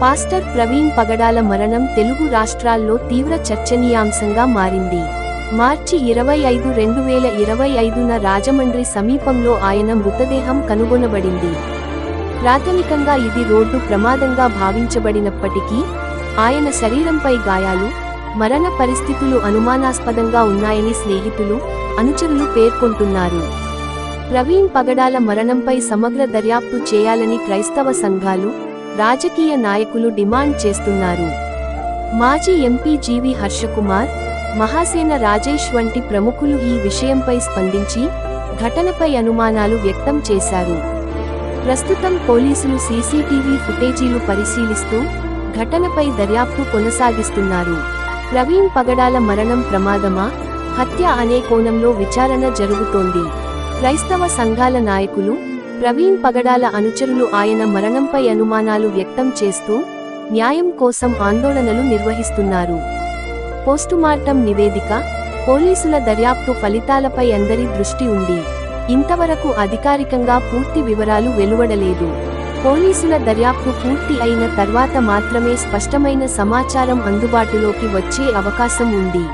Pastor Praveen పగడాల మరణం తెలుగు రాష్ట్రాల్లో తీవ్ర చర్చనీయాంశంగా మారింది. మార్చి ఇరవై ఐదు రెండు వేల ఇరవై ఐదున రాజమండ్రి సమీపంలో ఆయన మృతదేహం కనుగొనబడింది. ప్రాథమికంగా ఇది రోడ్డు ప్రమాదంగా భావించబడినప్పటికీ ఆయన శరీరంపై గాయాలు మరణ పరిస్థితులు అనుమానాస్పదంగా ఉన్నాయని స్నేహితులు అనుచరులు పేర్కొంటున్నారు. ప్రవీణ్ పగడాల మరణంపై సమగ్ర దర్యాప్తు చేయాలని క్రైస్తవ సంఘాలు రాజకీయ నాయకులు డిమాండ్ చేస్తున్నారు. మాజీ MP G V Harshakumar Mahasena Rajesh వంటి ప్రముఖులు ఈ విషయంపై స్పందించి ఘటనపై అనుమానాలు వ్యక్తం చేశారు. ప్రస్తుతం పోలీసులు సీసీటీవీ ఫుటేజీలు పరిశీలిస్తూ ఘటనపై దర్యాప్తు కొనసాగిస్తున్నారు. ప్రవీణ్ పగడాల మరణం ప్రమాదమా? హత్య అనే కోణంలో విచారణ జరుగుతోంది. క్రైస్తవ సంఘాల నాయకులు ప్రవీణ్ పగడాల అనుచరులు ఆయన మరణంపై అనుమానాలు వ్యక్తం చేస్తూ న్యాయం కోసం ఆందోళనలు నిర్వహిస్తున్నారు. పోస్టుమార్టం నివేదిక పోలీసుల దర్యాప్తు ఫలితాలపై అందరి దృష్టి ఉంది. ఇంతవరకు అధికారికంగా పూర్తి వివరాలు వెలువడలేదు. పోలీసుల దర్యాప్తు పూర్తి అయిన తర్వాత మాత్రమే స్పష్టమైన సమాచారం అందుబాటులోకి వచ్చే అవకాశం ఉంది.